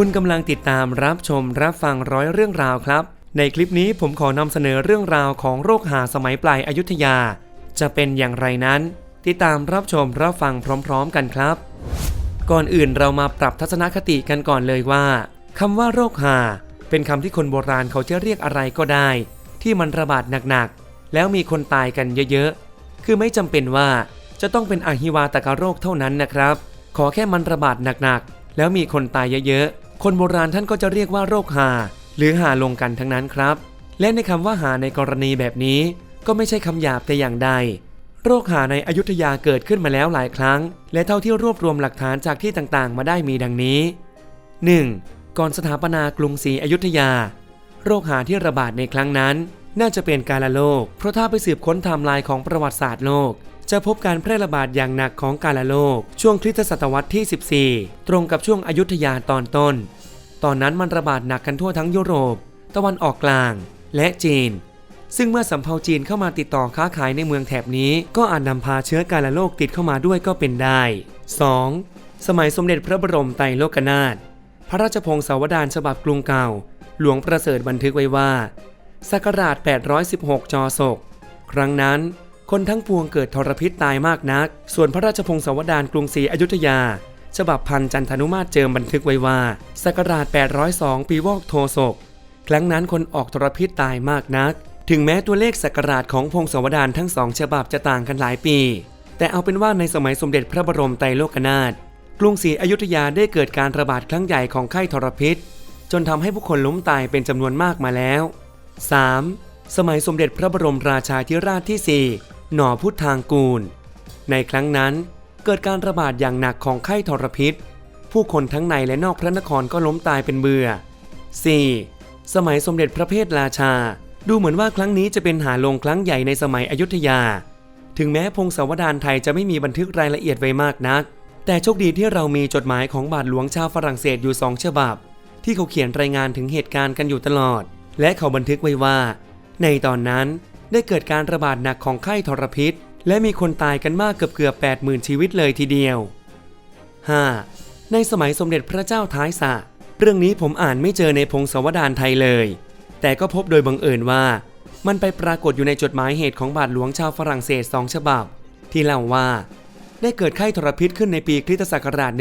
คุณกำลังติดตามรับชมรับฟังร้อยเรื่องราวครับ ในคลิปนี้ผมขอนำเสนอเรื่องราวของโรคหาสมัยปลายอายุทยา จะเป็นอย่างไรนั้น ติดตามรับชมรับฟังพร้อม ๆ กันครับ ก่อนอื่นเรามาปรับทัศนคติกันก่อนเลยว่าคำว่าโรคหา เป็นคำที่คนโบราณเขาจะเรียกอะไรก็ได้ ที่มันระบาดหนักๆแล้วมีคนตายกันเยอะๆคือไม่จำเป็นว่าจะต้องเป็นอหิวาตกโรคเท่านั้นนะครับ ขอแค่มันระบาดหนักๆแล้วมีคนตายเยอะๆ คนโบราณท่านก็จะเรียกว่าโรคหา หรือหาลงกันทั้งนั้นครับ และในคำว่าหาในกรณีแบบนี้ ก็ไม่ใช่คำหยาบแต่อย่างใด โรคหาในอยุธยาเกิดขึ้นมาแล้วหลายครั้ง และเท่าที่รวบรวมหลักฐานจากที่ต่างๆ มาได้มีดังนี้ 1. ก่อนสถาปนากรุงศรีอยุธยา โรคหาที่ระบาดในครั้งนั้น น่าจะเป็นกาลโรคเพราะถ้าไปสืบค้นไทม์ไลน์ของประวัติศาสตร์โลก จะพบการแพร่ระบาดอย่างหนักของกาลโรคช่วงคริสตศตวรรษที่ 14 ตรงกับช่วงอยุธยาตอนต้น ตอนนั้นมันระบาดหนักกันทั่วทั้งยุโรป ตะวันออกกลาง และจีน ซึ่งเมื่อสำเภาจีนเข้ามาติดต่อค้าขายในเมืองแถบนี้ ก็อาจนำพาเชื้อกาฬโรคติดเข้ามาด้วยก็เป็นได้ 2. สมัยสมเด็จพระบรมไตรโลกนาถพระราชพงศาวดารฉบับกรุงเก่า หลวงประเสริฐบันทึกไว้ว่าศักราช 816 จอศก ครั้งนั้น คนทั้งปวงเกิดทรพิษตายมากนัก ส่วนพระราชพงศาวดารกรุงศรีอยุธยา ฉบับพันจันทนุมาตรเจิมบันทึกไว้ว่าศักราช 802 ปีวอกโทศก ครั้งนั้นคนออกทรพิษตายมากนัก ถึงแม้ตัวเลขศักราชของพงศาวดารทั้งสองฉบับจะต่างกันหลายปี แต่เอาเป็นว่าในสมัยสมเด็จพระบรมไตรโลกนาถกรุงศรีอยุธยาได้เกิดการระบาดครั้งใหญ่ของไข้ทรพิษ จนทำให้ผู้คนล้มตายเป็นจำนวนมากมาแล้ว 3. สมัยสมเด็จพระบรมราชาธิราชที่4 หน่อพุทธางกูล ในครั้งนั้นเกิดการระบาดอย่างหนักของไข้ทรพิษ ผู้คนทั้งในและนอกพระนครก็ล้มตายเป็นเบื่อ 4. สมัยสมเด็จพระเพทราชา ดูเหมือนว่าครั้งนี้จะเป็นหาลงครั้งใหญ่ในสมัยอยุธยา ถึงแม้พงศาวดารไทยจะไม่มีบันทึกรายละเอียดไว้มากนัก แต่โชคดีที่เรามีจดหมายของบาทหลวงชาวฝรั่งเศสอยู่สองฉบับ ที่เขาเขียนรายงานถึงเหตุการณ์กันอยู่ตลอด และเขาบันทึกไว้ว่า ในตอนนั้น ได้เกิดการระบาดหนักของไข้ทรพิษ และมีคนตายกันมากเกือบเกือบ80,000 ชีวิตเลยทีเดียว 5. ในสมัยสมเด็จพระเจ้าท้ายสะ เรื่องนี้ผมอ่านไม่เจอในพงศวดารไทยเลย แต่ก็พบโดยบังเอิญว่า มันไปปรากฏอยู่ในจดหมายเหตุของบาทหลวงชาวฝรั่งเศสสองฉบับ ที่เล่าว่า ได้เกิดไข้ทรพิษขึ้นในปีคริสตศักราช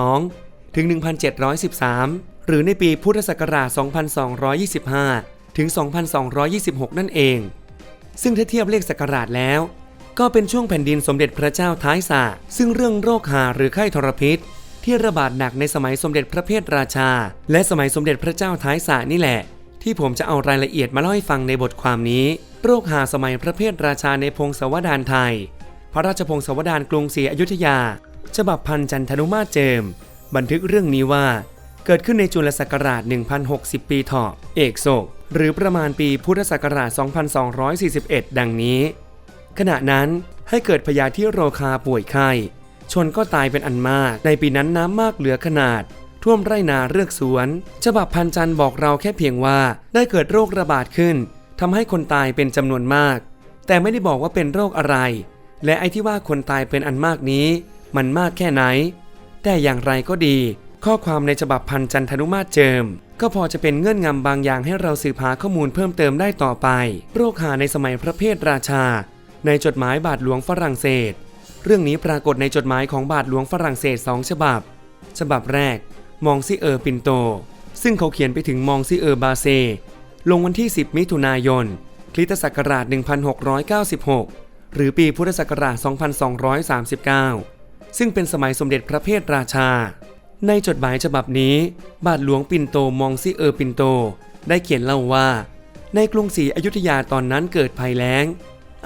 1712 ถึง 1713 หรือในปีพุทธศักราช 2225 ถึง 2226 นั่นเอง ซึ่งถ้าเทียบเลขศักราชแล้ว ก็เป็นช่วงแผ่นดินสมเด็จพระเจ้าท้ายสระซึ่งเรื่องโรคหาหรือไข้ทรพิษ ที่ระบาดหนักในสมัยสมเด็จพระเพทราชา และสมัยสมเด็จพระเจ้าท้ายสระนี่แหละ ที่ผมจะเอารายละเอียดมาเล่าให้ฟังในบทความนี้ โรคหาสมัยพระเพทราชาในพงศาวดารไทย พระราชพงศาวดารกรุงศรีอยุธยา ฉบับพันจันทนุมาเจิม บันทึกเรื่องนี้ว่าเกิดขึ้นในจุลศักราช 1060 ปีเถาะเอกโศก หรือประมาณปีพุทธศักราช 2241 ดังนี้ ขณะนั้นให้เกิดพยาธิโรคาป่วยไข้ ชนก็ตายเป็นอันมาก ในปีนั้นน้ำมากเหลือขนาด ท่วมไร่นาเรือกสวน ฉบับพันจันทร์บอกเราแค่เพียงว่าได้เกิดโรคระบาดขึ้นทำให้คนตายเป็นจำนวนมาก แต่ไม่ได้บอกว่าเป็นโรคอะไร และไอ้ที่ว่าคนตายเป็นอันมากนี้ มันมากแค่ไหน แต่อย่างไรก็ดี ข้อความในฉบับพันจันทนุมาตรเจิม ก็พอจะเป็นเงื่อนงำบางอย่างให้เราสืบหาข้อมูลเพิ่มเติมได้ต่อไป โรคหาในสมัยพระเพทราชา ในจดหมายบาทหลวงฝรั่งเศส เรื่องนี้ปรากฏในจดหมายของบาทหลวงฝรั่งเศสสองฉบับ ฉบับแรก มองซิเออร์ปินโต ซึ่งเขาเขียนไปถึงมองซิเออร์บาเซ ลงวันที่ 10 มิถุนายนคริสตศักราช 1696 หรือปีพุทธศักราช 2239 ซึ่งเป็นสมัยสมเด็จพระเพทราชา ในจดหมายฉบับนี้ บาทหลวงปินโตมองซิเออร์ปินโต ได้เขียนเล่าว่า ในกรุงศรีอยุธยาตอนนั้นเกิดภัยแล้ง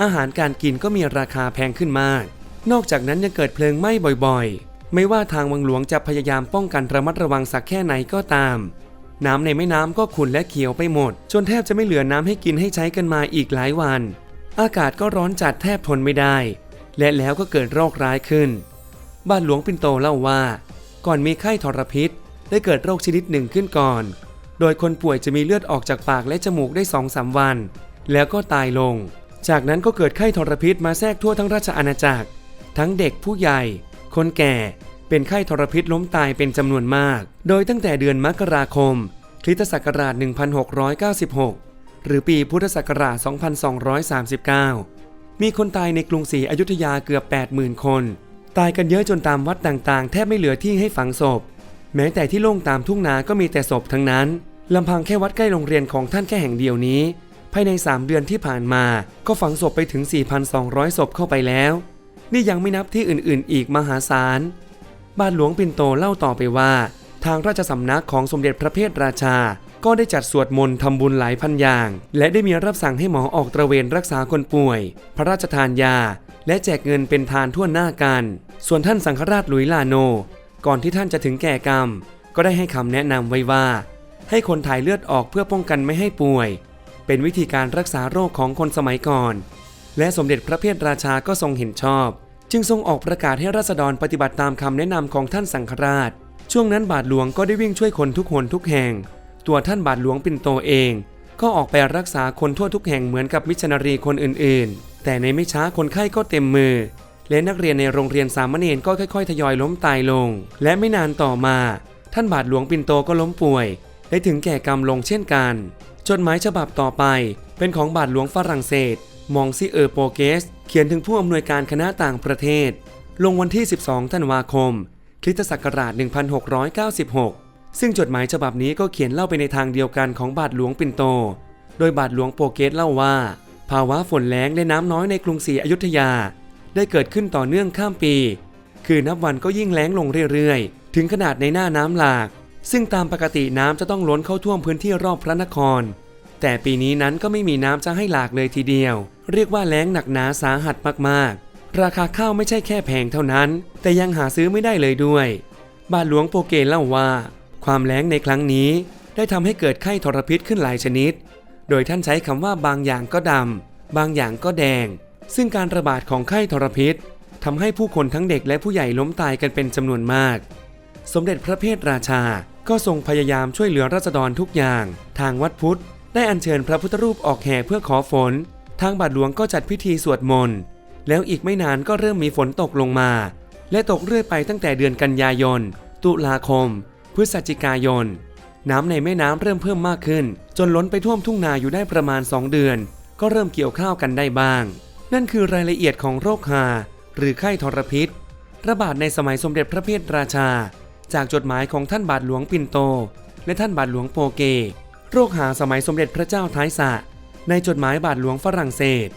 อาหารการกินก็มีราคาแพงขึ้นมาก นอกจากนั้นยังเกิดเพลิงไหม้บ่อยๆ ไม่ว่าทางวังหลวงจะพยายามป้องกันระมัดระวังสักแค่ไหนก็ตาม น้ำในแม่น้ำก็ขุ่นและเขียวไปหมด จนแทบจะไม่เหลือน้ำให้กินให้ใช้กันมาอีกหลายวัน อากาศก็ร้อนจัดแทบทนไม่ได้ และแล้วก็เกิดโรคร้ายขึ้น บ้านหลวงปินโตเล่าว่า ก่อนมีไข้ทรพิษ ได้เกิดโรคชนิดหนึ่งขึ้นก่อน โดยคนป่วยจะมีเลือดออกจากปากและจมูกได้สองสามวัน แล้วก็ตายลง จากนั้นก็เกิดไข้ทรพิษมาแทรกทั่วทั้งราชอาณาจักร ทั้งเด็กผู้ใหญ่ คนแก่เเป็นไข้ทรพิษล้มตายเป็นจำนวนมาก โดยตั้งแต่เดือนมกราคมคริสตศักราช 1696 หรือปีพุทธศักราช 2239 มีคนตายในกรุงศรีอยุธยาเกือบ 80,000 คน ตายกันเยอะจนตามวัดต่างๆ แทบไม่เหลือที่ให้ฝังศพ แม้แต่ที่โล่งตามทุ่งนาก็มีแต่ศพทั้งนั้นลำพังแค่วัดใกล้โรงเรียนของท่านแค่แห่งเดียวนี้ ภายใน 3 เดือนที่ผ่านมา ก็ฝังศพไปถึง 4,200 ศพเข้าไปแล้ว นี่ยังไม่นับที่อื่นๆ อีกมหาศาล บาทหลวงปินโตเล่าต่อไปว่า ทางราชสำนักของสมเด็จพระเพทราชา ก็ได้จัดสวดมนต์ทำบุญหลายพันอย่าง และได้มีรับสั่งให้หมอออกตระเวนรักษาคนป่วย พระราชทานยา และแจกเงินเป็นทานทั่วหน้ากัน ส่วนท่านสังฆราชหลุยลาโน ก่อนที่ท่านจะถึงแก่กรรม ก็ได้ให้คำแนะนำไว้ว่า ให้คนถ่ายเลือดออกเพื่อป้องกันไม่ให้ป่วย เป็นวิธีการรักษาโรคของคนสมัยก่อน และสมเด็จพระเพทราชาก็ทรงเห็นชอบ จึงทรงออกประกาศให้ราษฎรปฏิบัติตามคำแนะนำของท่านสังฆราช ช่วงนั้นบาทหลวงก็ได้วิ่งช่วยคนทุกคนทุกแห่ง ตัวท่านบาทหลวงปิ่นโตเอง ก็ออกไปรักษาคนทั่วทุกแห่งเหมือนกับมิชนารีคนอื่นๆ แต่ในไม่ช้าคนไข้ก็เต็มมือ และนักเรียนในโรงเรียนสามเณรก็ค่อยๆ ทยอยล้มตายลง และไม่นานต่อมา ท่านบาทหลวงปิ่นโตก็ล้มป่วยได้ถึงแก่กรรมลงเช่นกัน จดหมายฉบับต่อไป เป็นของบาทหลวงฝรั่งเศส มองซิเออร์โปเกส เขียนถึงผู้อำนวยการคณะต่างประเทศ ลงวันที่ 12 ธันวาคมคริสตศักราช 1696 ซึ่งจดหมายฉบับนี้ก็เขียนเล่าไปในทางเดียวกันของบาทหลวงปิ่นโต โดยบาทหลวงโปเกสเล่าว่า ภาวะฝนแล้งและน้ำน้อยในกรุงศรีอยุธยา ได้เกิดขึ้นต่อเนื่องข้ามปี คือนับวันก็ยิ่งแล้งลงเรื่อยๆ ถึงขนาดในหน้าน้ำหลาก ซึ่งตามปกติน้ำจะต้องล้นเข้าท่วมพื้นที่รอบพระนคร แต่ปีนี้นั้นก็ไม่มีน้ำจะให้หลากเลยทีเดียว เรียกว่าแล้งหนักหนาสาหัสมากๆ ราคาข้าวไม่ใช่แค่แพงเท่านั้น แต่ยังหาซื้อไม่ได้เลยด้วย บาทหลวงโปเกตเล่าว่า ความแล้งในครั้งนี้ได้ทำให้เกิดไข้ทรพิษขึ้นหลายชนิด โดยท่านใช้คำว่าบางอย่างก็ดำ บางอย่างก็แดง ซึ่งการระบาดของไข้ทรพิษทำให้ผู้คนทั้งเด็กและผู้ใหญ่ล้มตายกันเป็นจำนวนมาก สมเด็จพระเพทราชา ก็ทรงพยายามช่วยเหลือราษฎรทุกอย่าง ทางวัดพุทธ ได้อัญเชิญพระพุทธรูปออกแห่เพื่อขอฝน ทางบาทหลวงก็จัดพิธีสวดมนต์ แล้วอีกไม่นานก็เริ่มมีฝนตกลงมา และตกเรื่อยไปตั้งแต่เดือนกันยายน ตุลาคม พฤศจิกายน น้ำในแม่น้ำเริ่มเพิ่มมากขึ้น จนล้นไปท่วมทุ่งนาอยู่ได้ประมาณ 2 เดือน ก็เริ่มเกี่ยวข้าวกันได้บ้าง นั่นคือรายละเอียดของโรคหา หรือไข้ทรพิษ ระบาดในสมัยสมเด็จพระเพทราชา จากจดหมายของท่านบาทหลวงปิ่นโต และท่านบาทหลวงโปเก โรคหาสมัยสมเด็จพระเจ้าท้ายสะ ในจดหมายบาทหลวงฝรั่งเศส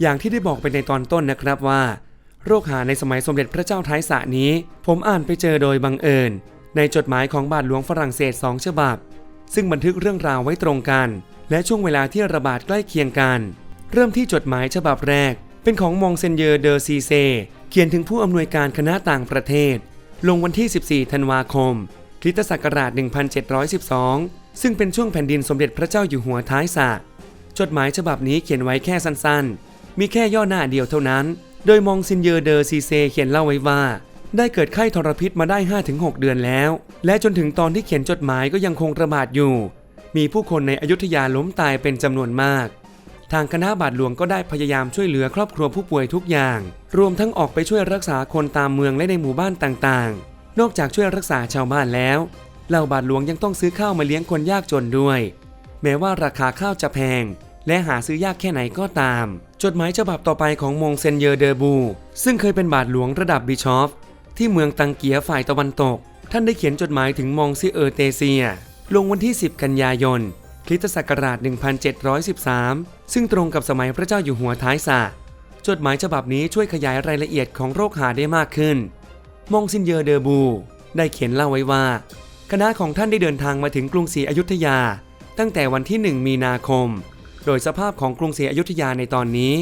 อย่างที่ได้บอกไปในตอนต้นนะครับว่า โรคหาในสมัยสมเด็จพระเจ้าท้ายสะนี้ ผมอ่านไปเจอโดยบังเอิญ ในจดหมายของบาทหลวงฝรั่งเศสสองฉบับ ซึ่งบันทึกเรื่องราวไว้ตรงกัน และช่วงเวลาที่ระบาดใกล้เคียงกัน เริ่มที่จดหมายฉบับแรก เป็นของมองเซนเยอร์เดอซีเซเขียนถึงผู้อำนวยการคณะต่างประเทศ ลงวันที่ 14 ธันวาคมคริสตศักราช 1712 ซึ่งเป็นช่วงแผ่นดินสมเด็จพระเจ้าอยู่หัวท้ายสระจดหมายฉบับนี้เขียนไว้แค่สั้นๆ มีแค่ย่อหน้าเดียวเท่านั้น โดยมองซินเยอร์เดอซีเซเขียนเล่าไว้ว่า ได้เกิดไข้ทรพิษมาได้ 5-6 เดือนแล้ว และจนถึงตอนที่เขียนจดหมายก็ยังคงระบาดอยู่ มีผู้คนในอยุธยาล้มตายเป็นจำนวนมาก ทางคณะบาทหลวงก็ได้พยายามช่วยเหลือครอบครัวผู้ป่วยทุกอย่าง รวมทั้งออกไปช่วยรักษาคนตามเมืองและในหมู่บ้านต่างๆ นอกจากช่วยรักษาชาวบ้านแล้ว เหล่าบาทหลวงยังต้องซื้อข้าวมาเลี้ยงคนยากจนด้วย แม้ว่าราคาข้าวจะแพง และหาซื้อยากแค่ไหนก็ตาม จดหมายฉบับต่อไปของมงเซนเยอร์เดอบู ซึ่งเคยเป็นบาทหลวงระดับบิชอฟ ที่เมืองตังเกียฝ่ายตะวันตก ท่านได้เขียนจดหมายถึงมองซิเออร์เตเซีย ลงวันที่ 10 กันยายนคริสตศักราช 1713 ซึ่งตรงกับสมัยพระเจ้าอยู่หัวท้ายสระจดหมายฉบับนี้ช่วยขยายรายละเอียดของโรคหาได้มากขึ้น มองซินเยอร์เดอบู ได้เขียนเล่าไว้ว่า คณะของท่านได้เดินทางมาถึงกรุงศรีอยุธยา ตั้งแต่วันที่ 1 มีนาคม โดยสภาพของกรุงศรีอยุธยาในตอนนี้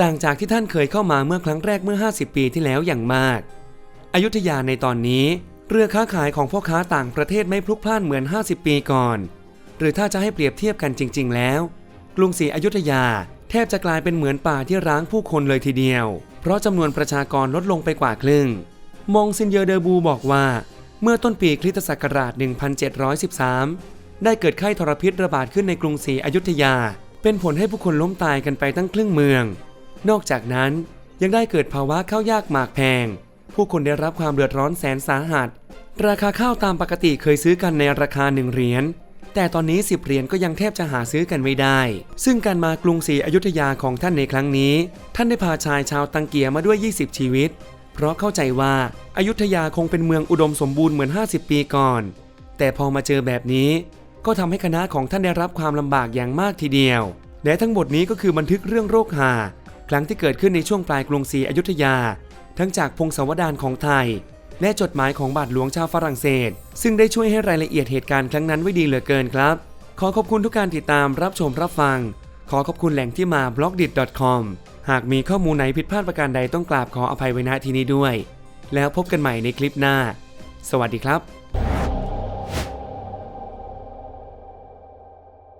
ต่างจากที่ท่านเคยเข้ามาเมื่อครั้งแรกเมื่อ 50 ปีที่แล้วอย่างมาก อยุธยาในตอนนี้ เรือค้าขายของพ่อค้าต่างประเทศไม่พลุกพล่านเหมือน 50 ปีก่อน หรือถ้าจะให้เปรียบเทียบกันจริง ๆ แล้ว กรุงศรีอยุธยาแทบจะกลายเป็นเหมือนป่าที่ร้างผู้คนเลยทีเดียว เพราะจำนวนประชากรลดลงไปกว่าครึ่ง มองซินเยอร์เดอบูบอกว่า เมื่อต้นปีคริสตศักราช 1713 ได้เกิดไข้ทรพิษระบาดขึ้นในกรุงศรีอยุธยา เป็นผลให้ผู้คนล้มตายกันไปตั้งครึ่งเมือง นอกจากนั้นยังได้เกิดภาวะข้าวยากหมากแพง ผู้คนได้รับความเดือดร้อนแสนสาหัส ราคาข้าวตามปกติเคยซื้อกันในราคา1เหรียญ แต่ตอนนี้ 10 เหรียญก็ยังแทบจะหาซื้อกันไม่ได้ ซึ่งการมากรุงศรีอยุธยาของท่านในครั้งนี้ ท่านได้พาชายชาวตังเกียมาด้วย 20 ชีวิต เพราะเข้าใจว่าอายุทยาคงเป็นเมืองอุดมสมบูรณ์เหมือน 50 ปีก่อน แต่พอมาเจอแบบนี้ ก็ทำให้คณะของท่านได้รับความลำบากอย่างมากทีเดียว และทั้งหมดนี้ก็คือบันทึกเรื่องโรคหาครั้งที่เกิดขึ้นในช่วงปลายกรุงศรีอยุธยา ทั้งจากพงศาวดารของไทย และจดหมายของบาทหลวงชาวฝรั่งเศส ซึ่งได้ช่วยให้รายละเอียดเหตุการณ์ครั้งนั้นไว้ดีเหลือเกินครับ ขอขอบคุณทุกการติดตามรับชมรับฟัง ขอขอบคุณแหล่งที่มา b l o g d i t c o m หากมีข้อมูลไหนผิดพลาดประการใดต้องกราบขออภัยไว้ณที่นี้ด้วย แล้วพบกันใหม่ในคลิปหน้า สวัสดีครับ